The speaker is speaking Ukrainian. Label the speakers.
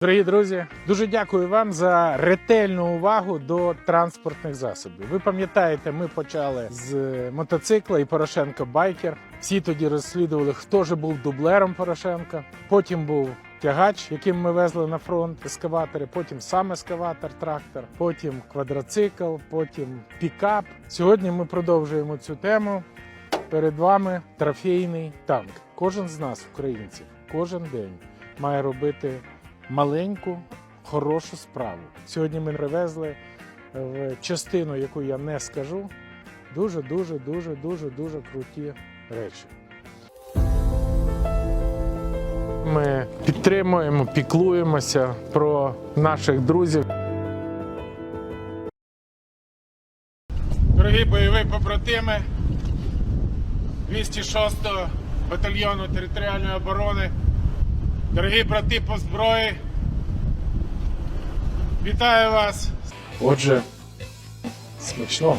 Speaker 1: Дорогі друзі, дуже дякую вам за ретельну увагу до транспортних засобів. Ви пам'ятаєте, ми почали з мотоцикла і Порошенко байкер. Всі тоді розслідували, хто ж був дублером Порошенка. Потім був тягач, яким ми везли на фронт ескаватори. Потім сам ескаватор, трактор, потім квадроцикл, потім пікап. Сьогодні ми продовжуємо цю тему. Перед вами трофейний танк. Кожен з нас, українців, кожен день має робити маленьку, хорошу справу. Сьогодні ми привезли в частину, яку я не скажу, дуже, дуже, дуже, дуже, круті речі. Ми підтримуємо, піклуємося про наших друзів. Дорогі бойові побратими 206-го батальйону територіальної оборони, дорогі брати по зброї, вітаю вас. Отже, смачного.